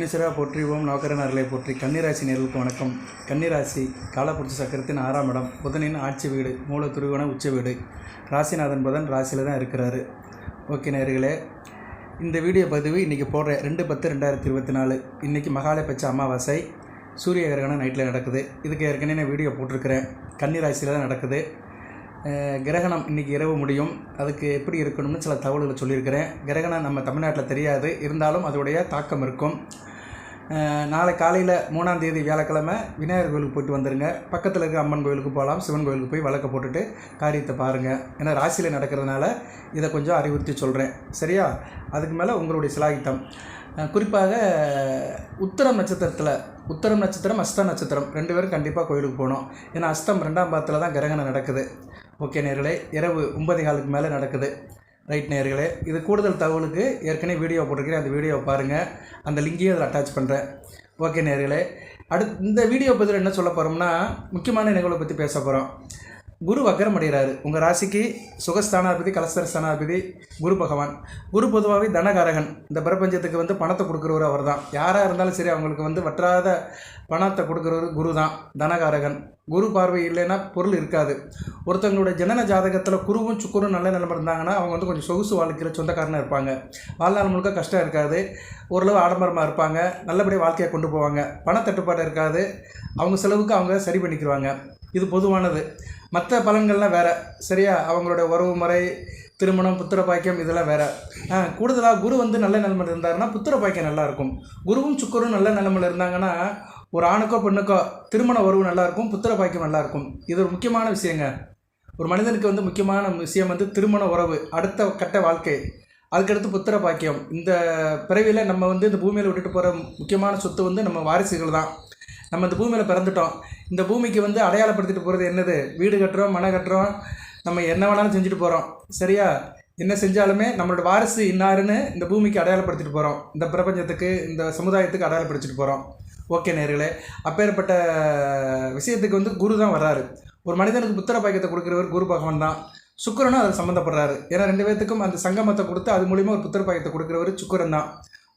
விக்னேஸ்வரா போற்றி ஓம் நவக்கரனர்களை போற்றி. கன்னிராசி நேர்களுக்கு வணக்கம். கன்னிராசி காலப்புரட்சி சக்கரத்தின் ஆறாம் இடம். புதனின் ஆட்சி வீடு மூல துருவன உச்ச வீடு. ராசிநாதன் புதன் ராசியில் தான் இருக்கிறாரு. ஓகே நேர்களே இந்த வீடியோ பதிவு இன்றைக்கி போடுற ரெண்டு பத்து ரெண்டாயிரத்தி இருபத்தி நாலு. இன்றைக்கி மகாலய அமாவாசை சூரிய கிரகணம் நைட்டில் நடக்குது. இதுக்கு ஏற்கனவே நான் வீடியோ போட்டிருக்கிறேன். கன்னிராசியில் தான் நடக்குது. கிரகணம் இன்றைக்கி இரவு முடியும். அதுக்கு எப்படி இருக்கணும்னு சில தகவல்களை சொல்லியிருக்கிறேன். கிரகணம் நம்ம தமிழ்நாட்டில் தெரியாது. இருந்தாலும் அதோடைய தாக்கம் இருக்கும். நாளை காலையில் மூணாம் தேதி வியாழக்கிழமை விநாயகர் கோயிலுக்கு போயிட்டு வந்துடுங்க பக்கத்தில் இருக்க அம்மன் கோயிலுக்கு போகலாம் சிவன் கோயிலுக்கு போய் வழக்க போட்டுட்டு காரியத்தை பாருங்கள் ஏன்னா ராசியில் நடக்கிறதுனால இதை கொஞ்சம் அறிவுறுத்தி சொல்கிறேன் சரியா? அதுக்கு மேலே உங்களுடைய சிலாகித்தம். குறிப்பாக உத்தரம் நட்சத்திரத்தில் உத்தரம் நட்சத்திரம் அஸ்த நட்சத்திரம் ரெண்டு பேரும் கண்டிப்பாக கோயிலுக்கு போகணும். ஏன்னா அஸ்தம் ரெண்டாம் பாதத்தில் தான் கிரகணம் நடக்குது. ஓகே நேர்களே இரவு ஒன்பது காலுக்கு மேலே நடக்குது. ரைட் நேர்களே இது கூடுதல் தகவலுக்கு ஏற்கனவே வீடியோ போட்டிருக்கிறேன். அந்த வீடியோவை பாருங்கள் அந்த லிங்கையும் அதில் அட்டாச் பண்ணுறேன் ஓகே நேர்களே அடுத்து இந்த வீடியோ பதில் என்ன சொல்ல போகிறோம்னா முக்கியமான நிகழ்வை பற்றி பேச போகிறோம் குரு வக்கரம் அடைகிறாரு. உங்கள் ராசிக்கு சுகஸ்தானாதிபதி கலஸ்தர ஸ்தானாதிபதி குரு பகவான். குரு பொதுவாகவே தனகாரகன். இந்த பிரபஞ்சத்துக்கு வந்து பணத்தை கொடுக்குறவர் அவர் தான் யாராக இருந்தாலும் சரி அவங்களுக்கு வந்து வற்றாத பணத்தை கொடுக்குறவர் குரு தான் தனகாரகன். குரு பார்வை இல்லைன்னா பொருள் இருக்காது. ஒருத்தவங்களோட ஜனன ஜாதகத்தில் குருவும் சுக்குரும் நல்ல நிலைமை இருந்தாங்கன்னா அவங்க வந்து கொஞ்சம் சொகுசு வாழ்க்கையில் சொந்தக்காரனாக இருப்பாங்க. வாழ்நாள் முழுக்க கஷ்டம் இருக்காது. ஓரளவு ஆடம்பரமாக இருப்பாங்க. நல்லபடியாக வாழ்க்கையை கொண்டு போவாங்க. பணத்தட்டுப்பாடு இருக்காது. அவங்க செலவுக்கு அவங்க சரி பண்ணிக்கிடுவாங்க இது பொதுவானது. மற்ற பலன்கள்லாம் வேறு. சரியா? அவங்களோட உறவு முறை திருமணம் புத்திர பாக்கியம் இதெல்லாம் வேறு. கூடுதலாக குரு வந்து நல்ல நிலைமையில் இருந்தாருன்னா புத்திர பாக்கியம் நல்லாயிருக்கும் குருவும் சுக்கரும் நல்ல நிலைமையில் இருந்தாங்கன்னா ஒரு ஆணுக்கோ பெண்ணுக்கோ திருமண உறவு நல்லாயிருக்கும் புத்திர பாக்கியம் நல்லாயிருக்கும் இது ஒரு முக்கியமான விஷயங்க. ஒரு மனிதனுக்கு வந்து முக்கியமான விஷயம் வந்து திருமண உறவு அடுத்த கட்ட வாழ்க்கை. அதுக்கடுத்து புத்திர பாக்கியம். இந்த பிறவியில் நம்ம வந்து இந்த பூமியில் விட்டுட்டு போகிற முக்கியமான சொத்து வந்து நம்ம வாரிசுகள் தான். நம்ம இந்த பூமியில் பிறந்துட்டோம். இந்த பூமிக்கு வந்து அடையாளப்படுத்திட்டு போகிறது என்னது? வீடு கட்டுறோம் மனை கட்டுறோம் நம்ம என்ன வேணாலும் செஞ்சுட்டு போகிறோம் சரியா? என்ன செஞ்சாலுமே நம்மளோட வாரிசு இன்னாருன்னு இந்த பூமிக்கு அடையாளப்படுத்திட்டு போகிறோம் இந்த பிரபஞ்சத்துக்கு இந்த சமுதாயத்துக்கு அடையாளப்படுத்திட்டு போகிறோம் ஓகே நேர்களே அப்பேற்பட்ட விஷயத்துக்கு வந்து குரு தான் வர்றாரு. ஒரு மனிதனுக்கு புத்திர பாக்கியத்தை கொடுக்குறவர் குரு பகவான் தான். சுக்கிரனும் அதில் சம்மந்தப்படுறாரு ஏன்னா ரெண்டு பேர்த்துக்கும் அந்த சங்கமத்தை கொடுத்து அது மூலிமா ஒரு புத்திர பாக்கியத்தை கொடுக்குறவர் சுக்கிரன் தான்.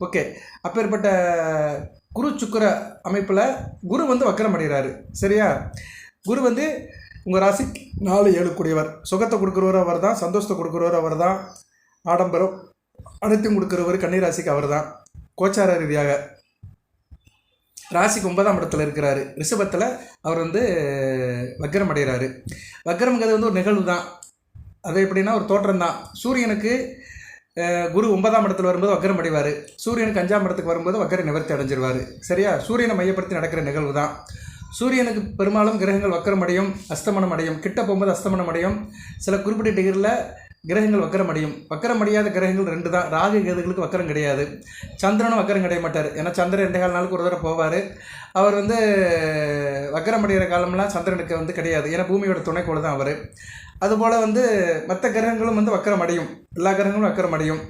ஓகே அப்பேற்பட்ட குரு சுக்கிர அமைப்பில் குரு வந்து வக்கரம் அடைகிறாரு. சரியா? குரு வந்து உங்கள் ராசி நாலு ஏழு கூடியவர். சுகத்தை கொடுக்குறவர் அவர் தான் சந்தோஷத்தை கொடுக்குறவர் அவர் தான் ஆடம்பரம் அனைத்தும் கொடுக்குறவர் கன்னிராசிக்கு அவர் தான் கோச்சார ரீதியாக ராசிக்கு ஒன்பதாம் இடத்துல இருக்கிறாரு. ரிஷபத்தில் அவர் வந்து வக்கரம் அடைகிறாரு. வக்கரம்ங்கிறது வந்து ஒரு நிகழ்வு தான் அது எப்படின்னா ஒரு தோற்றம் தான் சூரியனுக்கு குரு ஒன்பதாம் இடத்துல வரும்போது வக்கரம் அடைவார். சூரியனுக்கு அஞ்சாம் இடத்துக்கு வரும்போது வக்கர நிவர்த்தி அடைஞ்சிருவார். சரியா? சூரியனை மையப்படுத்தி நடக்கிற நிகழ்வு தான் சூரியனுக்கு பெரும்பாலும் கிரகங்கள் வக்கரம் அடையும் அஸ்தமனம் அடையும். கிட்ட போகும்போது அஸ்தமனம் அடையும். சில குறிப்பிட்ட டிகிரியில் கிரகங்கள் வக்கரம் அடையும். வக்கரம் அடையாத கிரகங்கள் ரெண்டு தான் ராகு கேதுகளுக்கு வக்கரம் கிடையாது. சந்திரனும் வக்கரம் கிடைய மாட்டார். ஏன்னா சந்திரன் ரெண்டு கால் நாளுக்கு ஒரு தடவை போவார். அவர் வந்து வக்கரம் அடைகிற காலம்லாம் சந்திரனுக்கு வந்து கிடையாது. ஏன்னா பூமியோட துணைக்கோடு தான் அவர். அதுபோல் வந்து மற்ற கிரகங்களும் வந்து வக்கரம் அடையும் எல்லா கிரகங்களும் வக்கரம் அடையும்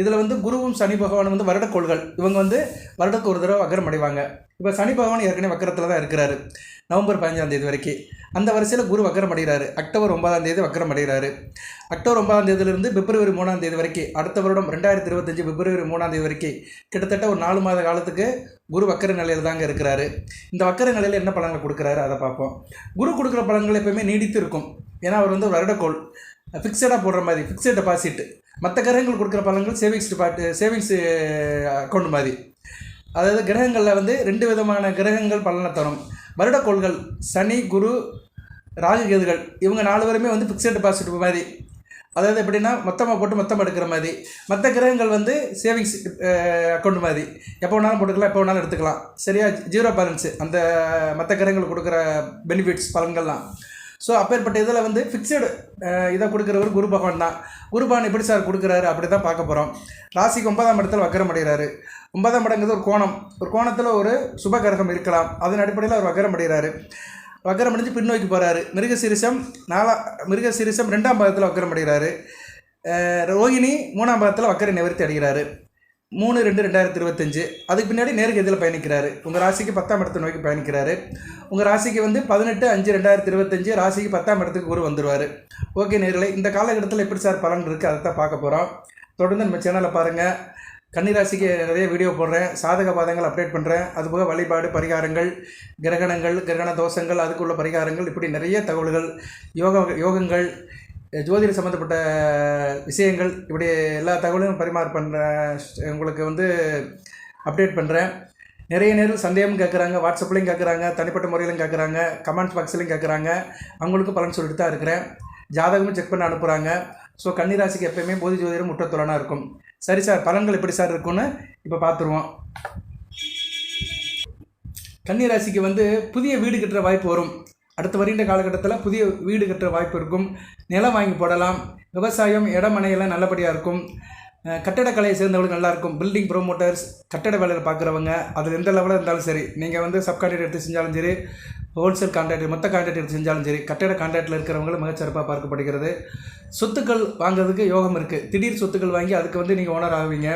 இதில் வந்து குருவும் சனி பகவானும் வந்து வருடக்கோள்கள். இவங்க வந்து வருடத்துக்கு ஒரு தடவை வக்கரம் அடைவாங்க இப்போ சனி பகவான் ஏற்கனவே வக்கரத்தில் தான் இருக்கிறாரு. நவம்பர் பதினஞ்சாம் தேதி வரைக்கும். அந்த வரிசையில் குரு வக்கரம் அடைகிறாரு அக்டோபர் ஒன்பதாம் தேதி வக்கரம் அடைகிறாரு அக்டோபர் ஒன்பதாம் தேதியிலிருந்து பிப்ரவரி மூணாம் தேதி வரைக்கும் அடுத்த வருடம் ரெண்டாயிரத்தி இருபத்தஞ்சு பிப்ரவரி மூணாம் தேதி வரைக்கும் கிட்டத்தட்ட ஒரு நாலு மாத காலத்துக்கு குரு வக்கர நிலையில் தாங்க இருக்கிறாரு. இந்த வக்கர நிலையில் என்ன பலன்கள் கொடுக்குறாரு? அதை பார்ப்போம். குரு கொடுக்குற பலன்கள் எப்பயுமே நீடித்து இருக்கும். ஏன்னா அவர் வந்து வருடக்கோள் ஃபிக்ஸடாக போடுற மாதிரி ஃபிக்ஸட் டெபாசிட் மற்ற கிரகங்கள் கொடுக்குற பலன்கள் சேவிங்ஸ் டிபார்ட் சேவிங்ஸ் அக்கௌண்ட் மாதிரி. அதாவது கிரகங்களில் வந்து ரெண்டு விதமான கிரகங்கள் பலனை தரும். வருடக்கோள்கள் சனி குரு ராகுகேதுகள் இவங்க நாலு பேருமே வந்து ஃபிக்ஸட் டெபாசிட் மாதிரி. அதாவது எப்படின்னா மொத்தமாக போட்டு மொத்தமாக எடுக்கிற மாதிரி. மற்ற கிரகங்கள் வந்து சேவிங்ஸ் அக்கௌண்ட் மாதிரி. எப்போ வேணாலும் போட்டுக்கலாம் எப்போ வேணாலும் எடுத்துக்கலாம். சரியா? ஜீரோ பேலன்ஸு அந்த மற்ற கிரகங்கள் கொடுக்குற பெனிஃபிட்ஸ் பலன்கள்லாம். ஸோ அப்பேற்பட்ட இதில் வந்து ஃபிக்ஸடு இதை கொடுக்குறவர் குரு பகவான் தான். குரு பகவான் எப்படி சார் கொடுக்குறாரு? அப்படி தான் பார்க்க போகிறோம் ராசிக்கு ஒன்பதாம் இடத்துல வக்கரம் அடைகிறாரு. ஒன்பதாம் இடங்கிறது ஒரு கோணம். ஒரு கோணத்தில் ஒரு சுப கிரகம் இருக்கலாம். அதன் அடிப்படையில் அவர் வக்கரம் அடைகிறாரு. வக்கரம் அடைஞ்சு பின்னோக்கி போகிறாரு மிருகசீரிசம் நாலா மிருகசீரிசம் ரெண்டாம் பாகத்தில் வக்கரம் அடைகிறாரு. ரோஹிணி ரோகிணி மூணாம் பாகத்தில் வக்கரை நிவர்த்தி அடைகிறாரு. மூணு ரெண்டு ரெண்டாயிரத்தி இருபத்தஞ்சு. அதுக்கு பின்னாடி நேருக்கு எதில் பயணிக்கிறாரு? உங்கள் ராசிக்கு பத்தாம் இடத்தை நோக்கி பயணிக்கிறாரு. உங்கள் ராசிக்கு வந்து பதினெட்டு அஞ்சு ரெண்டாயிரத்தி இருபத்தஞ்சு ராசிக்கு பத்தாம் இடத்துக்கு குரு வந்துடுவார் ஓகே நேரில் இந்த காலகட்டத்தில் எப்படி சார் பலன் இருக்குது அதை தான் பார்க்க போகிறோம் தொடர்ந்து நம்ம சேனலை பாருங்கள் கன்னிராசிக்கு நிறைய வீடியோ போடுறேன். சாதக பாதங்கள் அப்டேட் பண்ணுறேன் அதுபோக வழிபாடு பரிகாரங்கள் கிரகணங்கள் கிரகண தோஷங்கள் அதுக்குள்ள பரிகாரங்கள் இப்படி நிறைய தகவல்கள் யோகா யோகங்கள் ஜோதிட சம்மந்தப்பட்ட விஷயங்கள் இப்படி எல்லா தகவலும் பரிமாறு பண்ணுறேன் உங்களுக்கு வந்து அப்டேட் பண்ணுறேன் நிறைய நேரம் சந்தேகம் கேட்குறாங்க வாட்ஸ்அப்லேயும் கேட்குறாங்க தனிப்பட்ட முறையிலும் கேட்குறாங்க கமெண்ட் பாக்ஸ்லையும் கேட்குறாங்க அவங்களுக்கும் பலன் சொல்லிட்டு தான் இருக்கிறேன். ஜாதகமும் செக் பண்ணி அனுப்புகிறாங்க ஸோ கன்னிராசிக்கு எப்பயுமே போதி ஜோதிடம் முட்டத்துலனாக இருக்கும். சரி சார் பலன்கள் எப்படி சார் இருக்கும்னு இப்போ பார்த்துருவோம் கன்னிராசிக்கு வந்து புதிய வீடு கட்டுற வாய்ப்பு வரும். அடுத்த வருகின்ற காலகட்டத்தில் புதிய வீடு கட்டுற வாய்ப்பு இருக்கும். நிலம் வாங்கி போடலாம். விவசாயம் இடமனையெல்லாம் நல்லபடியாக இருக்கும். கட்டடக்கலையை சேர்ந்தவங்களுக்கு நல்லாயிருக்கும். பில்டிங் ப்ரோமோட்டர்ஸ் கட்டட வேலையில் பார்க்குறவங்க அதில் எந்த லெவலில் இருந்தாலும் சரி. நீங்கள் வந்து சப்கான்ட்ரேட் எடுத்து செஞ்சாலும் சரி ஹோல்சேல் கான்ட்ராக்ட் மொத்த கான்ட்ராக்டர் செஞ்சாலும் சரி கட்டட கான்ட்ராக்டில் இருக்கிறவங்களும் மிகச்சிறப்பாக பார்க்கப்படுகிறது. சொத்துக்கள் வாங்குறதுக்கு யோகம் இருக்குது திடீர் சொத்துக்கள் வாங்கி அதுக்கு வந்து நீங்கள் ஓனர் ஆகுவீங்க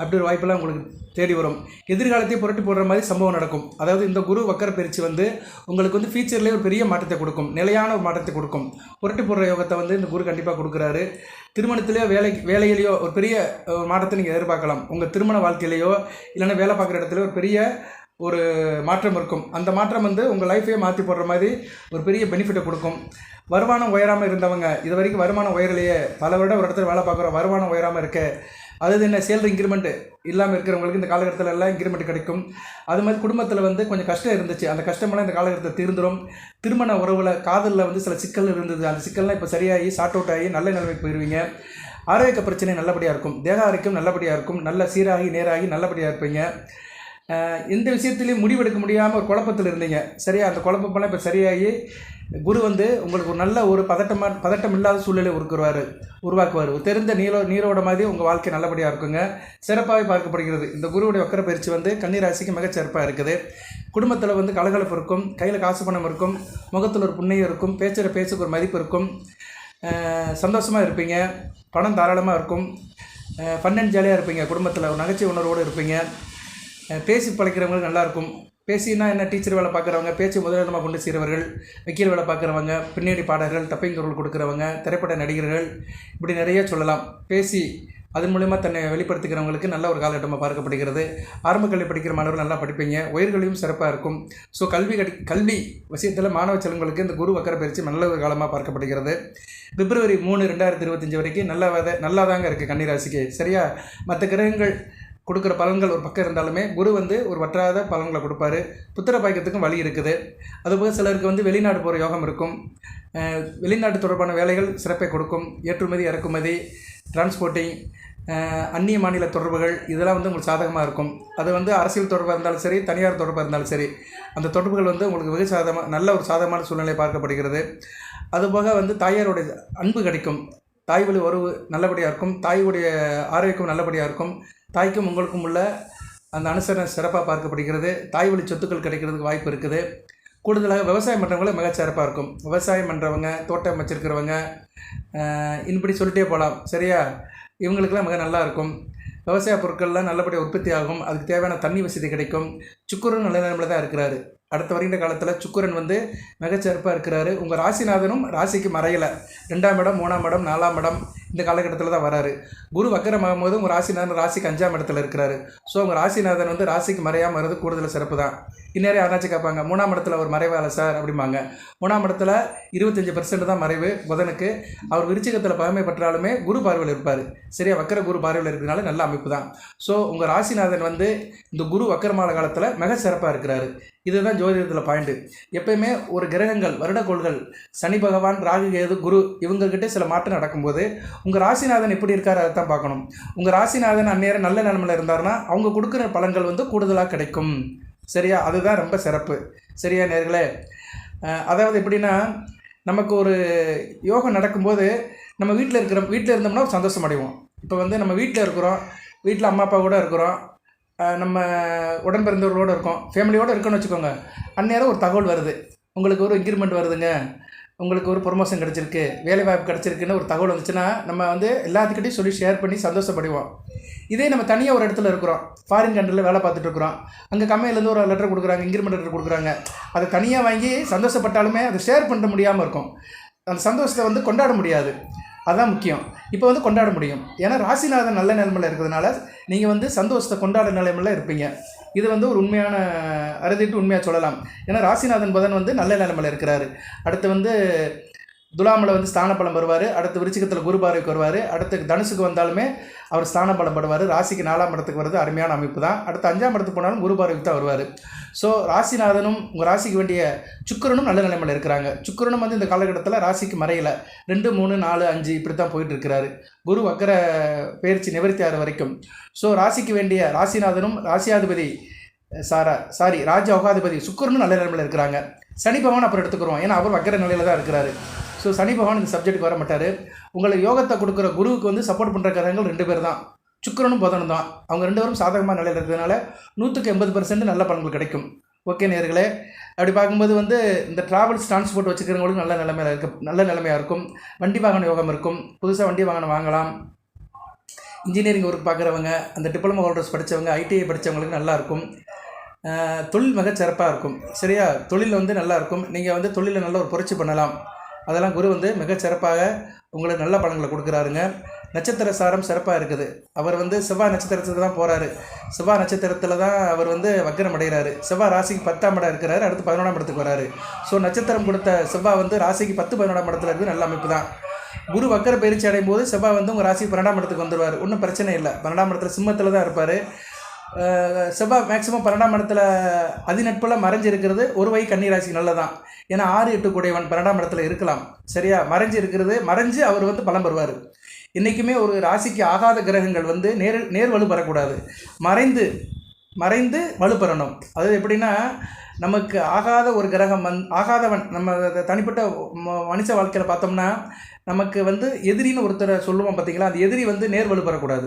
அப்படி ஒரு வாய்ப்பெல்லாம் உங்களுக்கு தேடி வரும். எதிர்காலத்தையும் புரட்டி போடுற மாதிரி சம்பவம் நடக்கும். அதாவது இந்த குரு வக்கர பயிற்சி வந்து உங்களுக்கு வந்து ஃபியூச்சர்லேயே ஒரு பெரிய மாற்றத்தை கொடுக்கும். நிலையான ஒரு மாற்றத்தை கொடுக்கும். புரட்டி போடுற யோகத்தை வந்து இந்த குரு கண்டிப்பாக கொடுக்குறாரு. திருமணத்திலேயோ வேலை வேலையிலேயோ ஒரு பெரிய மாற்றத்தை நீங்கள் எதிர்பார்க்கலாம். உங்கள் திருமண வாழ்க்கையிலேயோ இல்லைன்னா வேலை பார்க்குற இடத்துல ஒரு பெரிய ஒரு மாற்றம் இருக்கும். அந்த மாற்றம் வந்து உங்கள் லைஃப்பையே மாற்றி போடுற மாதிரி ஒரு பெரிய பெனிஃபிட்டை கொடுக்கும். வருமானம் உயராமல் இருந்தவங்க இது வரைக்கும் வருமானம் உயரலையே. பல வருடம் ஒரு இடத்துல வேலை பார்க்குறோம் வருமானம் உயராமல் இருக்க. அது என்ன சேலரி இன்க்ரிமெண்ட் இல்லாமல் இருக்கிறவங்களுக்கு இந்த காலகட்டத்தில் எல்லாம் இன்க்ரிமெண்ட் கிடைக்கும். அது மாதிரி குடும்பத்தில் வந்து கொஞ்சம் கஷ்டம் இருந்துச்சு. அந்த கஷ்டமெல்லாம் இந்த காலகட்டத்தில் தீர்ந்துடும் திருமண உறவில் காதலில் வந்து சில சிக்கல் இருந்தது. அந்த சிக்கல்லாம் இப்போ சரியாகி சார்ட் அவுட் ஆகி நல்ல நிலைமைக்கு போயிடுவீங்க ஆரோக்கிய பிரச்சனை நல்லபடியாக இருக்கும். தேக ஆரோக்கியம் நல்லபடியாக இருக்கும். நல்ல சீராகி நேராகி நல்லபடியாக இருப்பீங்க. எந்த விஷயத்துலையும் முடிவெடுக்க முடியாமல் ஒரு குழப்பத்தில் இருந்தீங்க. சரியா? அந்த குழப்பமெல்லாம் இப்போ சரியாகி குரு வந்து உங்களுக்கு ஒரு நல்ல ஒரு பதட்டமாக பதட்டம் இல்லாத சூழ்நிலை உருக்குவார் உருவாக்குவார். தெரிந்த நீரோ நீரோட மாதிரி உங்கள் வாழ்க்கை நல்லபடியாக இருக்குங்க. சிறப்பாகவே பார்க்கப்படுகிறது. இந்த குருவுடைய வக்கர பயிற்சி வந்து கன்னிராசிக்கு மிகச் சிறப்பாக இருக்குது. குடும்பத்தில் வந்து கலகலப்பு இருக்கும் கையில் காசு பணம் இருக்கும் முகத்தில் ஒரு புண்ணியம் இருக்கும் பேச்சுகிற பேச்சுக்கு ஒரு மதிப்பு இருக்கும். சந்தோஷமாக இருப்பீங்க பணம் தாராளமாக இருக்கும். ஃபன் அண்ட் ஜாலியாக இருப்பீங்க குடும்பத்தில். ஒரு நகைச்சுவை உணர்வோடு இருப்பீங்க. பேசி பழக்கிறவங்களுக்கு நல்லாயிருக்கும். பேசினா என்ன டீச்சர் வேலை பார்க்குறவங்க பேச்சு முதலிடமாக கொண்டு செய்கிறவர்கள் வக்கீல் வேலை பார்க்குறவங்க பின்னணி பாடகர்கள் தப்பிங் குரல் கொடுக்குறவங்க திரைப்பட நடிகர்கள் இப்படி நிறைய சொல்லலாம். பேசி அதன் மூலிமா தன்னை வெளிப்படுத்திக்கிறவங்களுக்கு நல்ல ஒரு காலகட்டமாக பார்க்கப்படுகிறது. ஆரம்ப கல்வி படிக்கிற மாணவர்கள் நல்லா படிப்பீங்க. உயிர்களையும் சிறப்பாக இருக்கும். ஸோ கல்வி கடி கல்வி விஷயத்தில் மாணவ செல்வங்களுக்கு இந்த குரு வக்கர பயிற்சி நல்ல ஒரு காலமாக பார்க்கப்படுகிறது. பிப்ரவரி மூணு ரெண்டாயிரத்தி இருபத்தஞ்சி வரைக்கும் நல்ல வத நல்லா தாங்க இருக்குது கன்னிராசிக்கு. சரியா? மற்ற கிரகங்கள் கொடுக்குற பலன்கள் ஒரு பக்கம் இருந்தாலுமே குரு வந்து ஒரு வற்றாத பலன்களை கொடுப்பாரு. புத்திர பாய்க்கத்துக்கும் வழி இருக்குது. அதுபோக சிலருக்கு வந்து வெளிநாடு போகிற யோகம் இருக்கும். வெளிநாட்டு தொடர்பான வேலைகள் சிறப்பை கொடுக்கும். ஏற்றுமதி இறக்குமதி டிரான்ஸ்போர்ட்டிங் அந்நிய மாநில தொடர்புகள் இதெல்லாம் வந்து உங்களுக்கு சாதகமாக இருக்கும். அது வந்து அரசியல் தொடர்பாக இருந்தாலும் சரி தனியார் தொடர்பாக இருந்தாலும் சரி அந்த தொடர்புகள் வந்து உங்களுக்கு வெகு சாதகமாக நல்ல ஒரு சாதகமான சூழ்நிலை பார்க்கப்படுகிறது. அதுபோக வந்து தாயாருடைய அன்பு கிடைக்கும். தாய் வழி உறவு நல்லபடியாக இருக்கும். தாயுடைய ஆரோக்கியம் நல்லபடியாக இருக்கும். தாய்க்கும் உங்களுக்கும் உள்ள அந்த அனுசரணை சிறப்பாக பார்க்கப்படுகிறது. தாய் வழி சொத்துக்கள் கிடைக்கிறதுக்கு வாய்ப்பு இருக்குது. கூடுதலாக விவசாயம் பண்ணுறவங்கள மிகச்சிறப்பாக இருக்கும். விவசாயம் பண்ணுறவங்க தோட்டம் வச்சிருக்கிறவங்க இன்படி இப்படி சொல்லிட்டே போகலாம் சரியா? இவங்களுக்கெல்லாம் மிக நல்லா இருக்கும். விவசாய பொருட்கள்லாம் நல்லபடியாக உற்பத்தி ஆகும். அதுக்கு தேவையான தண்ணி வசதி கிடைக்கும். சுக்குரும் நல்ல நிலமில் தான் இருக்கிறாரு. அடுத்த வருகின்ற காலத்தில் சுக்கரன் வந்து மிகச்சிறப்பாக இருக்கிறாரு. உங்கள் ராசிநாதனும் ராசிக்கு மறையலை. ரெண்டாம் இடம் மூணாம் இடம் நாலாம் இடம் இந்த காலகட்டத்தில் தான் வராரு. குரு வக்கரமாகும் போது உங்கள் ராசிநாதன் ராசிக்கு அஞ்சாம் இடத்துல இருக்கிறாரு. ஸோ உங்கள் ராசிநாதன் வந்து ராசிக்கு மறையாமல் வர்றது கூடுதல் சிறப்பு தான். இந்நேரம் யாராச்சும் கேட்பாங்க மூணாம் இடத்துல அவர் மறைவாள சார்? அப்படிம்பாங்க. மூணாம் இடத்துல இருபத்தஞ்சி பர்சன்ட் தான் மறைவு புதனுக்கு. அவர் விருச்சிகத்தில் பழமை பெற்றாலுமே குரு பார்வையில் இருப்பார். சரியா? வக்கர குரு பார்வையில் இருக்கிறதுனால நல்ல அமைப்பு தான். ஸோ உங்கள் ராசிநாதன் வந்து இந்த குரு வக்கரமான காலத்தில் மிக சிறப்பாக இருக்கிறாரு. இதுதான் ஜோதிடத்தில் பாயிண்ட்டு எப்பயுமே ஒரு கிரகங்கள் வருடக்கோள்கள் சனி பகவான் ராகு கேது குரு இவங்ககிட்ட சில மாற்றம் நடக்கும்போது உங்கள் ராசிநாதன் எப்படி இருக்கார் அதை தான் பார்க்கணும். உங்கள் ராசிநாதன் அந்நேரம் நல்ல நிலமையில் இருந்தாருன்னா அவங்க கொடுக்குற பலன்கள் வந்து கூடுதலாக கிடைக்கும். சரியா? அதுதான் ரொம்ப சிறப்பு. சரியா நேர்களே? அதாவது எப்படின்னா நமக்கு ஒரு யோகம் நடக்கும்போது நம்ம வீட்டில் இருக்கிற வீட்டில் இருந்தோம்னா சந்தோஷம் அடைவோம். இப்போ வந்து நம்ம வீட்டில் இருக்கிறோம் வீட்டில் அம்மா அப்பா கூட இருக்கிறோம். நம்ம உடன் பிறந்தவர்களோடு இருக்கோம். ஃபேமிலியோடு இருக்கோம்னு வச்சுக்கோங்க. அந்நேரம் ஒரு தகவல் வருது. உங்களுக்கு ஒரு இன்க்ரிமெண்ட் வருதுங்க. உங்களுக்கு ஒரு ப்ரொமோஷன் கிடச்சிருக்கு. வேலைவாய்ப்பு கிடச்சிருக்குன்னு ஒரு தகவல் வந்துச்சுன்னா நம்ம வந்து எல்லாத்துக்கிட்டையும் சொல்லி ஷேர் பண்ணி சந்தோஷப்படுவோம். இதே நம்ம தனியாக ஒரு இடத்துல இருக்கிறோம். ஃபாரின் கண்ட்ரியில் வேலை பார்த்துட்டு இருக்கிறோம். அங்கே கம்பெனிலேருந்து ஒரு லெட்டர் கொடுக்குறாங்க இன்க்ரிமெண்ட் லெட்டர் கொடுக்குறாங்க. அதை தனியாக வாங்கி சந்தோஷப்பட்டாலுமே அதை ஷேர் பண்ண முடியாமல் இருக்கும். அந்த சந்தோஷத்தை வந்து கொண்டாட முடியாது. அதுதான் முக்கியம். இப்போ வந்து கொண்டாட முடியும். ஏன்னா ராசிநாதன் நல்ல நிலைமையில் இருக்கிறதுனால நீங்கள் வந்து சந்தோஷத்தை கொண்டாட நிலைமையில் இருப்பீங்க. இது வந்து ஒரு உண்மையான அறுதிட்டு உண்மையாக சொல்லலாம். ஏன்னா ராசிநாதன் புதன் வந்து நல்ல நிலைமையில் இருக்கிறாரு. அடுத்து வந்து துலாமில் வந்து ஸ்தான பலம் வருவார். அடுத்து விருச்சிகத்தில் குரு பார்வைக்கு வருவார். அடுத்து தனுசுக்கு வந்தாலுமே அவர் ஸ்தான பலம் படுவார் ராசிக்கு நாலாம் இடத்துக்கு வர்றது அருமையான அமைப்பு தான் அடுத்து அஞ்சாம் இடத்துக்கு போனாலும் குரு பார்வைக்கு தான் வருவார். ஸோ ராசிநாதனும் உங்கள் ராசிக்கு வேண்டிய சுக்கிரனும் நல்ல நிலைமையில் இருக்கிறாங்க. சுக்கிரனும் வந்து இந்த காலகட்டத்தில் ராசிக்கு மறையல. ரெண்டு மூணு நாலு அஞ்சு இப்படி தான் போயிட்டு இருக்கிறாரு குரு வக்கர பயிற்சி நிவர்த்தி ஆகிற வரைக்கும். ஸோ ராசிக்கு வேண்டிய ராசிநாதனும் ராசியாதிபதி சாரா சாரி ராஜ யோகாதிபதி சுக்கிரனும் நல்ல நிலைமையில் இருக்கிறாங்க. சனி பகவான் அப்புறம் எடுத்துக்கிறோம். ஏன்னா அவர் வக்கர நிலையில் தான் இருக்கிறாரு. ஸோ சனி பகவான் இந்த சப்ஜெக்ட்டுக்கு வர மாட்டார். உங்களை யோகத்தை கொடுக்குற குருவுக்கு வந்து சப்போர்ட் பண்ணுற கிரகங்கள் ரெண்டு பேர் தான். சுக்கரனும் புதனும் தான். அவங்க ரெண்டு பேரும் சாதகமாக நிலையில் இருக்கிறதுனால நூற்றுக்கு எண்பது பர்சன்ட் நல்ல பலன்கள் கிடைக்கும். ஓகே நேர்களே அப்படி பார்க்கும்போது வந்து இந்த ட்ராவல்ஸ் டிரான்ஸ்போர்ட் வச்சுக்கிறவங்களுக்கு நல்ல நிலைமையில் இருக்க. நல்ல நிலைமையாக இருக்கும். வண்டி வாகன யோகம் இருக்கும். புதுசாக வண்டி வாகனம் வாங்கலாம். இன்ஜினியரிங் ஒர்க் பார்க்குறவங்க அந்த டிப்ளமோ ஹோல்டர்ஸ் படித்தவங்க ஐடிஐ படித்தவங்களுக்கு நல்லாயிருக்கும் தொழில் மிகச் சிறப்பாக இருக்கும். சரியா? தொழில் வந்து நல்லாயிருக்கும் நீங்கள் வந்து தொழிலில் நல்ல ஒரு புரட்சி பண்ணலாம். அதெல்லாம் குரு வந்து மிக சிறப்பாக உங்களுக்கு நல்ல பலன்களை கொடுக்குறாருங்க. நட்சத்திர சாரம் சிறப்பாக இருக்குது. அவர் வந்து செவ்வாய் நட்சத்திரத்தில் தான் போகிறாரு செவ்வாய் நட்சத்திரத்தில் தான் அவர் வந்து வக்கரம் அடைகிறாரு. செவ்வாய் ராசிக்கு பத்தாம் இடம் இருக்கிறாரு. அடுத்து பதினொன்றாம் இடத்துக்கு வராரு. ஸோ நட்சத்திரம் கொடுத்த செவ்வாய் வந்து ராசிக்கு பத்து பதினொன்றாம் இடத்துல இருக்குது. நல்ல அமைப்பு தான். குரு வக்கர பயிற்சி அடையும் போது செவ்வாய் வந்து உங்கள் ராசி பன்னெண்டாம் இடத்துக்கு வந்துடுவார் ஒன்றும் பிரச்சனை இல்லை. பன்னெண்டாம் இடத்துல சிம்மத்தில் தான் இருப்பார். செவ்வாய் மேக்ஸிமம் பன்னெண்டாம் இடத்துல அதிநட்பில் மறைஞ்சு இருக்கிறது ஒரு வகை கன்னிராசி ராசிக்கு நல்லதான். ஏன்னா ஆறு எட்டு கூடையவன் பன்னெண்டாம் இடத்துல இருக்கலாம். சரியா? மறைஞ்சு இருக்கிறது மறைஞ்சு அவர் வந்து பலம் பெறுவார். என்றைக்குமே ஒரு ராசிக்கு ஆகாத கிரகங்கள் வந்து நேர் நேர்வலு வரக்கூடாது பெறக்கூடாது. மறைந்து மறைந்து வலுப்பெறணும். அது எப்படின்னா நமக்கு ஆகாத ஒரு கிரகம் வந் ஆகாதவன் நம்ம தனிப்பட்ட ம- மனுஷ வாழ்க்கையில் பார்த்தோம்னா நமக்கு வந்து எதிரின்னு ஒருத்தரை சொல்லுவோம் பார்த்தீங்களா? அந்த எதிரி வந்து நேர் வலுப்பெறக்கூடாது.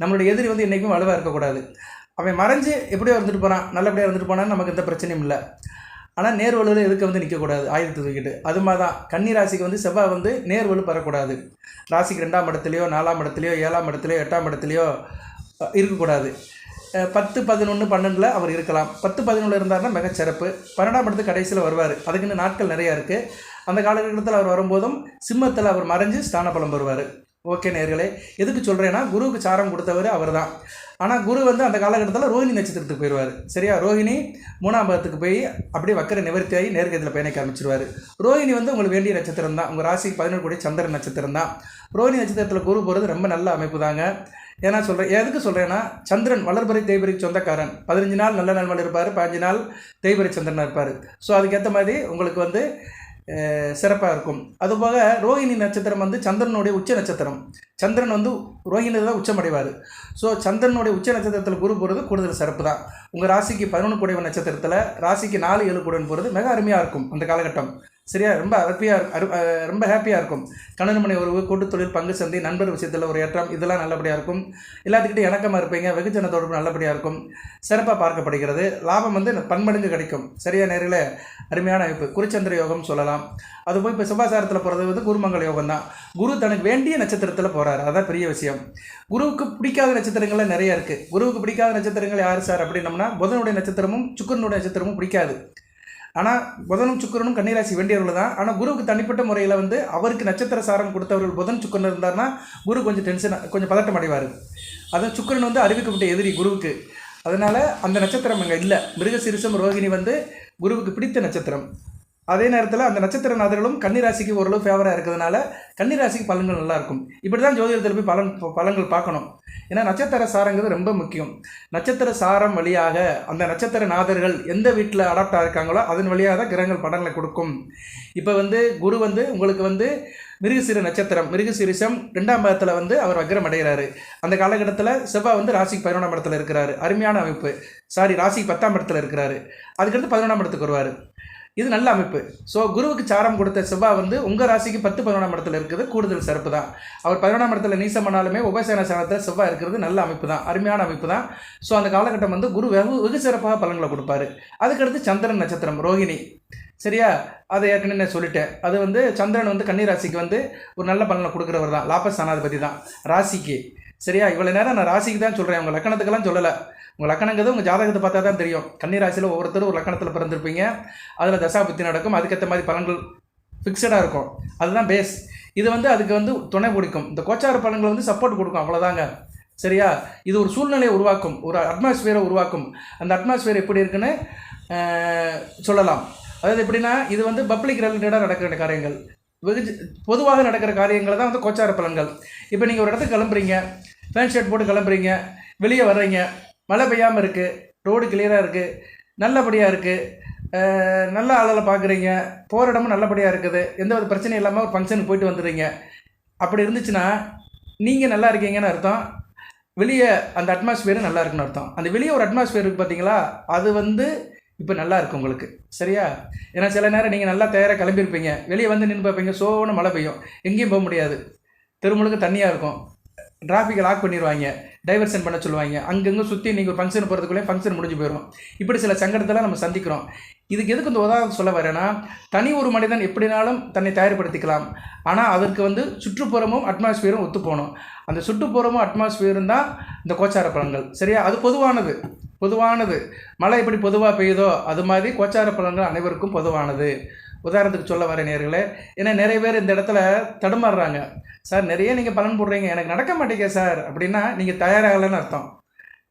நம்மளுடைய எதிரி வந்து என்றைக்கும் வலுவாக இருக்கக்கூடாது. அவன் மறைஞ்சு எப்படியோ இருந்துட்டு போகிறான் நல்லபடியாக இருந்துட்டு போனான்னு நமக்கு எந்த பிரச்சனையும் இல்லை. ஆனால் நேர் வலுவில் எதுக்கு வந்து நிற்கக்கூடாது ஆயுதத்தை தூக்கிட்டு அது மாதிரி தான் கன்னி ராசிக்கு வந்து செவ்வாய் வந்து நேர் வலு பெறக்கூடாது. ராசிக்கு ரெண்டாம் இடத்துலையோ நாலாம் இடத்துலையோ ஏழாம் இடத்துலையோ எட்டாம் இடத்துலையோ இருக்கக்கூடாது. பத்து பதினொன்று பன்னெண்டில் அவர் இருக்கலாம். பத்து பதினொன்றில் இருந்தாருன்னா மிகச் சிறப்பு. பன்னெண்டாம் இடத்துக்கு கடைசியில் வருவார். அதுக்குன்னு நாட்கள் நிறையா இருக்குது அந்த காலகட்டத்தில் அவர் வரும்போதும் சிம்மத்தில் அவர் மறைஞ்சு ஸ்தான பலம் வருவார் ஓகே நேர்களே எதுக்கு சொல்கிறேன்னா குருவுக்கு சாரம் கொடுத்தவர் அவர் தான் ஆனால் குரு வந்து அந்த காலகட்டத்தில் ரோஹிணி நட்சத்திரத்துக்கு போயிடுவார் சரியா? ரோஹிணி மூணாம் பதத்துக்கு போய் அப்படியே வக்கர நிவர்த்தியாகி நேர்கதியில் பயணிக்க ஆரம்பிச்சிருவார். ரோஹிணி வந்து உங்களுக்கு வேண்டிய நட்சத்திரம் தான் உங்கள் ராசிக்கு பதினொன்று கோடி சந்திரன் நட்சத்திரம் தான் ரோஹிணி நட்சத்திரத்தில் குரு போகிறது ரொம்ப நல்ல அமைப்பு தாங்க ஏன்னா சொல்கிறேன் எதுக்கு சொல்கிறேன்னா சந்திரன் வளர்பறை தேய்பிரி சொந்தக்காரன். பதினஞ்சு நாள் நல்ல நண்பன் இருப்பார் பதினஞ்சு நாள் தேய்பிரி சந்திரனாக இருப்பார். ஸோ அதுக்கேற்ற மாதிரி உங்களுக்கு வந்து சிறப்பாக இருக்கும். அதுபோக ரோஹிணி நட்சத்திரம் வந்து சந்திரனுடைய உச்ச நட்சத்திரம். சந்திரன் வந்து ரோஹிணி தான் உச்சமடைவார். ஸோ சந்திரனுடைய உச்ச நட்சத்திரத்தில் குரு போகிறது கூடுதல் சிறப்பு தான். உங்கள் ராசிக்கு பதினொன்று கூடிய நட்சத்திரத்தில் ராசிக்கு நாலு ஏழு கூடன்னு போகிறது மிக அருமையாக இருக்கும் அந்த காலகட்டம். சரியா? ரொம்ப அருமையாக அரு ரொம்ப ஹாப்பியாக இருக்கும். கணவன் மனை உறவு கூட்டுத் தொழில் பங்கு சந்தை நண்பர் விஷயத்தில் ஒரு ஏற்றம் இதெல்லாம் நல்லபடியாக இருக்கும். எல்லாத்துக்கிட்டையும் இணக்கமாக இருப்பீங்க. வெகுஜன தொடர்பு நல்லபடியாக இருக்கும். சிறப்பாக பார்க்கப்படுகிறது. லாபம் வந்து பன்மடங்கு கிடைக்கும். சரியா நேரில் அருமையான அமைப்பு. குருச்சந்திர யோகம் சொல்லலாம். அது போய் இப்போ சுபாசாரத்தில் போகிறது வந்து குருமங்கல யோகம் தான். குரு தனக்கு வேண்டிய நட்சத்திரத்தில் போகிறாரு அதான் பெரிய விஷயம். குருவுக்கு பிடிக்காத நட்சத்திரங்கள்லாம் நிறைய இருக்குது குருவுக்கு பிடிக்காத நட்சத்திரங்கள் யார் சார்? அப்படின்னம்னா புதனுடைய நட்சத்திரமும் சுக்கரனுடைய நட்சத்திரமும் பிடிக்காது. ஆனால் புதனும் சுக்கிரனும் கன்னிராசி வேண்டியவர்கள் தான். ஆனால் குருவுக்கு தனிப்பட்ட முறையில் வந்து அவருக்கு நட்சத்திர சாரம் கொடுத்தவர்கள் புதன் சுக்கரன் இருந்தார்னா குரு கொஞ்சம் டென்ஷன் கொஞ்சம் பதட்டம் அடைவார். அதுவும் சுக்கிரன் வந்து அறிவிக்கப்பட்ட எதிரி குருவுக்கு. அதனால் அந்த நட்சத்திரம் அங்கே இல்லை. மிருகசிரிசம் ரோகிணி வந்து குருவுக்கு பிடித்த நட்சத்திரம். அதே நேரத்தில் அந்த நட்சத்திர நாதர்களும் கன்னிராசிக்கு ஓரளவு ஃபேவராக இருக்கிறதுனால கன்னிராசிக்கு பலன்கள் நல்லாயிருக்கும். இப்படி தான் ஜோதிடத்தில் போய் பலன் பலன்கள் பார்க்கணும். ஏன்னா நட்சத்திர சாரங்கிறது ரொம்ப முக்கியம். நட்சத்திர சாரம் வழியாக அந்த நட்சத்திர நாதர்கள் எந்த வீட்டில் அடாப்ட் ஆகிருக்காங்களோ அதன் வழியாக தான் கிரகங்கள் படங்களை கொடுக்கும். இப்போ வந்து குரு வந்து உங்களுக்கு வந்து மிருகசீர நட்சத்திரம் மிருகசீரிசம் ரெண்டாம் பாதத்தில் வந்து அவர் வக்ரம் அடைகிறாரு. அந்த காலகட்டத்தில் செவ்வாய் வந்து ராசிக்கு பதினொன்றாம் இடத்துல இருக்கிறாரு. அருமையான அமைப்பு. சாரி ராசிக்கு பத்தாம் இடத்துல இருக்கிறாரு. அதுக்கடுத்து பதினொன்றாம் இடத்துக்கு வருவார். இது நல்ல அமைப்பு. ஸோ குருவுக்கு சாரம் கொடுத்த செவ்வாய் வந்து உங்கள் ராசிக்கு பத்து பதினொன்றாம் இடத்துல இருக்குது. கூடுதல் சிறப்பு தான். அவர் பதினொன்றாம் இடத்துல பண்ணாலுமே உபசேன சாணத்தில் செவ்வாய் இருக்கிறது நல்ல அமைப்பு தான். அருமையான அமைப்பு தான். ஸோ அந்த காலகட்டம் வந்து குரு வெகு வெகு சிறப்பாக பலன்களை கொடுப்பாரு. அதுக்கடுத்து சந்திரன் நட்சத்திரம் ரோகிணி சரியா? அதை ஏற்கனவே நான் சொல்லிட்டேன். அது வந்து சந்திரன் வந்து கன்னி ராசிக்கு வந்து ஒரு நல்ல பலனை கொடுக்குறவர் தான். லாபஸ் ஸ்தானாதிபதி தான். ராசிக்கு. சரியா? இவ்வளோ நேரம் நான் ராசிக்கு தான் சொல்கிறேன் உங்கள் லக்கணத்துக்கெல்லாம் சொல்லலை. உங்கள் லக்கணங்கிறது உங்கள் ஜாதகத்தை பார்த்தா தான் தெரியும். கன்னி ராசியில ஒவ்வொருத்தரும் ஒரு லக்கணத்தில் பிறந்திருப்பீங்க. அதில் தசாபுத்தி நடக்கும். அதுக்கேற்ற மாதிரி பலன்கள் ஃபிக்ஸடாக இருக்கும். அதுதான் பேஸ் இது வந்து அதுக்கு வந்து துணை பிடிக்கும். இந்த கோச்சார பலன்கள் வந்து சப்போர்ட் கொடுக்கும். அவ்வளோதாங்க சரியா? இது ஒரு சூழ்நிலையை உருவாக்கும். ஒரு அட்மாஸ்பியரை உருவாக்கும். அந்த அட்மாஸ்பியர் எப்படி இருக்குன்னு சொல்லலாம். அதாவது எப்படின்னா இது வந்து பப்ளிக் ரிலேட்டடாக நடக்கிற காரியங்கள். வெகு பொதுவாக நடக்கிற காரியங்களை தான் வந்து கோச்சார பலன்கள். இப்போ நீங்கள் ஒரு இடத்துக்கு கிளம்புறீங்க ஃபேன் ஷர்ட் போட்டு கிளம்புறீங்க வெளியே வர்றீங்க மழை பெய்யாமல் இருக்குது ரோடு கிளியராக இருக்குது நல்லபடியாக இருக்குது நல்ல ஆளில் பார்க்குறீங்க போகிற இடமும் நல்லபடியாக இருக்குது எந்த ஒரு பிரச்சனையும் இல்லாமல் ஒரு ஃபங்க்ஷனுக்கு போயிட்டு வந்துடுறீங்க அப்படி இருந்துச்சுன்னா நீங்கள் நல்லா இருக்கீங்கன்னு அர்த்தம் வெளியே அந்த அட்மாஸ்ஃபியரும் நல்லா இருக்குன்னு அர்த்தம். அந்த வெளியே ஒரு அட்மாஸ்ஃபியருக்கு இருக்குது பார்த்தீங்களா அது வந்து இப்போ நல்லா இருக்கு உங்களுக்கு. சரியா? ஏன்னா சில நேரம் நீங்கள் நல்லா தயாராக கிளம்பியிருப்பீங்க. வெளியே வந்து நின்று பார்ப்பீங்க. சோன்னு மழை பெய்யும். எங்கேயும் போக முடியாது. தெருமுழுக்க தண்ணியாக இருக்கும். டிராஃபிக்கை லாக் பண்ணிடுவாங்க டைவர்ஷன் பண்ண சொல்லுவாங்க. அங்கங்கே சுற்றி நீங்கள் ஒரு ஃபங்க்ஷன் போகிறதுக்குள்ளே ஃபங்க்ஷன் முடிஞ்சு போயிடும் இப்படி சில சங்கடத்தெல்லாம் நம்ம சந்திக்கிறோம். இதுக்கு எதுக்கு இந்த உதாரணம் சொல்ல வரேன்னா தனி ஒரு மனிதன் எப்படினாலும் தன்னை தயார்படுத்திக்கலாம். ஆனால் அதற்கு வந்து சுற்றுப்புறமும் அட்மாஸ்பியரும் ஒத்து போகணும் அந்த சுற்றுப்புறமும் அட்மாஸ்பியரும் தான் இந்த கோச்சார பலன்கள் சரியா? அது பொதுவானது. பொதுவானது. மழை எப்படி பொதுவாக பெய்யுதோ அது மாதிரி கோச்சார பலன்கள் அனைவருக்கும் பொதுவானது. உதாரணத்துக்கு சொல்ல வர நேர்களே ஏன்னா நிறைய பேர் இந்த இடத்துல தடுமாறுறாங்க. சார் நிறைய நீங்கள் பலன் போடுறீங்க. எனக்கு நடக்க மாட்டேங்க சார். அப்படின்னா நீங்கள் தயாராகலைன்னு அர்த்தம்.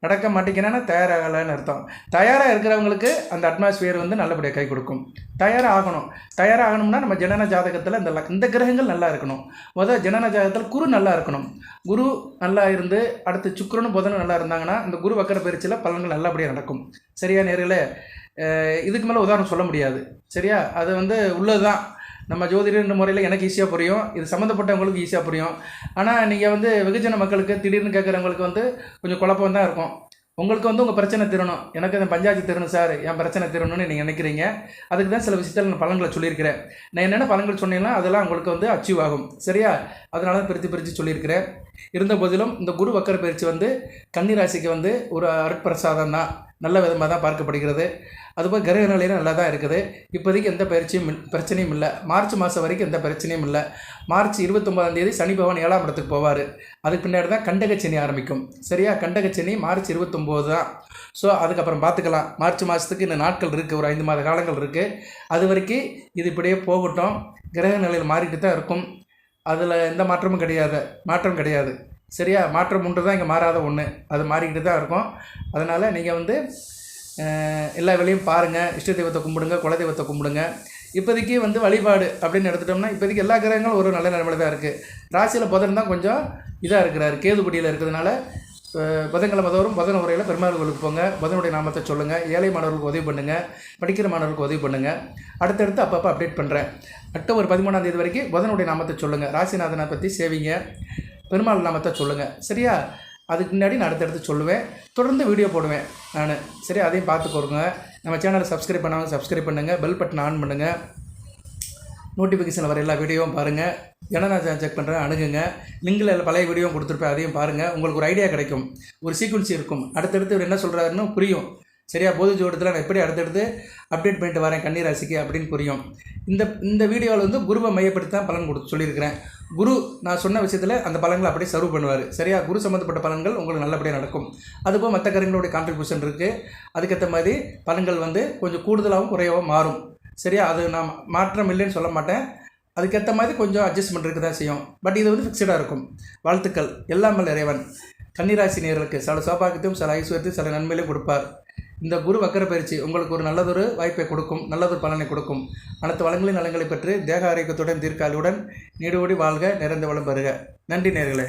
நடக்க மாட்டேங்கிறேன்னா தயாராகலைன்னு அர்த்தம். தயாராக இருக்கிறவங்களுக்கு அந்த அட்மாஸ்பியர் வந்து நல்லபடியாக கை கொடுக்கும். தயாராக ஆகணும். தயாராகணும்னா நம்ம ஜனன ஜாதகத்தில் இந்த இந்த கிரகங்கள் நல்லா இருக்கணும். முதல் ஜனன ஜாதகத்தில் குரு நல்லா இருக்கணும். குரு நல்லா இருந்து அடுத்து சுக்கிரனும் புதனும் நல்லா இருந்தாங்கன்னா இந்த குரு வக்கர பயிற்சியில் பலன்கள் நல்லபடியாக நடக்கும். சரியா நேரில் இதுக்கு மேலே உதாரணம் சொல்ல முடியாது. சரியா? அது வந்து உள்ளது தான் நம்ம ஜோதிடன்ற முறையில் எனக்கு ஈஸியாக புரியும். இது சம்மந்தப்பட்டவங்களுக்கு ஈஸியாக புரியும். ஆனால் நீங்கள் வந்து வெகுஜன மக்களுக்கு திடீர்னு கேட்குறவங்களுக்கு வந்து கொஞ்சம் குழப்பம் தான் இருக்கும். உங்களுக்கு வந்து உங்கள் பிரச்சனை தீரணும். எனக்கு இந்த பஞ்சாயத்து தீரணும் சார். என் பிரச்சனை தீரணும்னு நீங்கள் நினைக்கிறீங்க. அதுக்கு தான் சில விஷயத்தில் நான் பலன்களை சொல்லியிருக்கிறேன். நான் என்னென்ன பலன்கள் சொன்னீங்கன்னா அதெல்லாம் உங்களுக்கு வந்து அச்சீவ் ஆகும். சரியா? அதனால தான் பிரித்து பிரித்து சொல்லியிருக்கிறேன். இருந்த போதிலும் இந்த குரு வக்கர பயிற்சி வந்து கன்னிராசிக்கு வந்து ஒரு அருட்பிரசாதம் தான். நல்ல விதமாக தான் பார்க்கப்படுகிறது. அதுபோல் கிரக நிலையிலும் நல்லா தான் இருக்குது. இப்போதைக்கு எந்த பயிற்சியும் பிரச்சனையும் இல்லை. மார்ச் மாதம் வரைக்கும் எந்த பிரச்சனையும் இல்லை. மார்ச் இருபத்தொம்பதாம் தேதி சனி பகவான் ஏழாம் இடத்துக்கு போவார். அதுக்கு பின்னாடி தான் கண்டகச்சனி ஆரம்பிக்கும். சரியா? கண்டகச்சனி மார்ச் இருபத்தொம்போது தான். ஸோ அதுக்கப்புறம் பார்த்துக்கலாம். மார்ச் மாதத்துக்கு இந்த நாட்கள் இருக்குது ஒரு ஐந்து மாத காலங்கள் இருக்குது அது வரைக்கும் இது இப்படியே போகட்டும். கிரக நிலையில் மாறிட்டு தான் இருக்கும். அதில் எந்த மாற்றமும் கிடையாது. மாற்றம் கிடையாது. சரியா? மாற்றம் ஒன்று தான் இங்கே மாறாத ஒன்று அது மாறிக்கிட்டு தான் இருக்கும். அதனால் நீங்கள் வந்து எல்லா வேலையும் பாருங்கள் இஷ்ட தெய்வத்தை கும்பிடுங்க குல தெய்வத்தை கும்பிடுங்க. இப்போதைக்கு வந்து வழிபாடு அப்படின்னு எடுத்துட்டோம்னா இப்போதைக்கு எல்லா கிரகங்களும் ஒரு நல்ல நிலைமையில தான் இருக்குது ராசியில் புதன் தான் கொஞ்சம் இதாக இருக்கிறார். கேதுபடியில் இருக்கிறதுனால அஹ், புதன்கிழமை தோறும் புதன் உரையில் பெருமாள் கோயிலுக்கு போங்க. புதனுடைய நாமத்தை சொல்லுங்கள் ஏழை மாணவர்களுக்கு உதவி பண்ணுங்கள் படிக்கிற மாணவர்களுக்கு உதவி பண்ணுங்கள் அடுத்தடுத்து அப்பப்போ அப்டேட் பண்ணுறேன் அக்டோபர் பதிமூணாம் தேதி வரைக்கும் புதனுடைய நாமத்தை சொல்லுங்கள் ராசிநாதனை பற்றி சேவிங்க. பெருமாள் நாமத்தை சொல்லுங்கள் சரியா? அதுக்கு முன்னாடி நான் அடுத்தடுத்து சொல்லுவேன். தொடர்ந்து வீடியோ போடுவேன் நான். சரி அதையும் பார்த்துக்கோங்க நம்ம சேனலை சப்ஸ்கிரைப் பண்ணாமல் சப்ஸ்கிரைப் பண்ணுங்கள் பெல் பட்டன் ஆன் பண்ணுங்கள் நோட்டிஃபிகேஷனில் வர எல்லா வீடியோவும் பாருங்கள் ஜனநாயக செக் பண்ணுறேன் அணுகுங்க. லிங்கில் எல்லாம் பழைய வீடியோவும் கொடுத்துருப்பேன் அதையும் பாருங்கள் உங்களுக்கு ஒரு ஐடியா கிடைக்கும். ஒரு சீக்வன்ஸ் இருக்கும். அடுத்தடுத்து இவர் என்ன சொல்கிறாருன்னு புரியும். சரியா? பொது ஜோடத்தில் நான் எப்படி அடுத்தடுத்து அப்டேட் பண்ணிட்டு வரேன் கன்னிராசிக்கு அப்படின்னு புரியும். இந்த இந்த வீடியோவில் வந்து குருவை மையப்படுத்தி தான் பலன் கொடுத்து சொல்லியிருக்கிறேன். குரு நான் சொன்ன விஷயத்தில் அந்த பலன்களை அப்படியே சர்வ் பண்ணுவார். சரியா? குரு சம்மந்தப்பட்ட பலன்கள் உங்களுக்கு நல்லபடியாக நடக்கும். அதுபோல் மற்ற கருங்களுடைய கான்ட்ரிபியூஷன் இருக்குது அதுக்கேற்ற மாதிரி பலன்கள் வந்து கொஞ்சம் கூடுதலாகவும் குறையாகவும் மாறும். சரியா? அது நான் மாற்றம் இல்லைன்னு சொல்ல மாட்டேன். அதுக்கேற்ற மாதிரி கொஞ்சம் அட்ஜஸ்ட்மெண்ட் இருக்க தான் செய்யும். பட் இது வந்து ஃபிக்ஸடாக இருக்கும். வாழ்த்துக்கள். எல்லாமே இறைவன். கன்னிராசி நேர்களுக்கு சில சோபாக்கத்தையும் சில ஐஸ்வர்யத்தையும் சில நன்மையிலையும் கொடுப்பார். இந்த குரு வக்கர பயிற்சி உங்களுக்கு ஒரு நல்லதொரு வாய்ப்பை கொடுக்கும் நல்லதொரு பலனை கொடுக்கும். அனைத்து வளங்களின் நலங்களை பெற்று தேக ஆரோக்கியத்துடன் தீர்க்காலுடன் நீடோடி வாழ்க நிறைந்த வளம் பெறுக. நன்றி நேர்களே.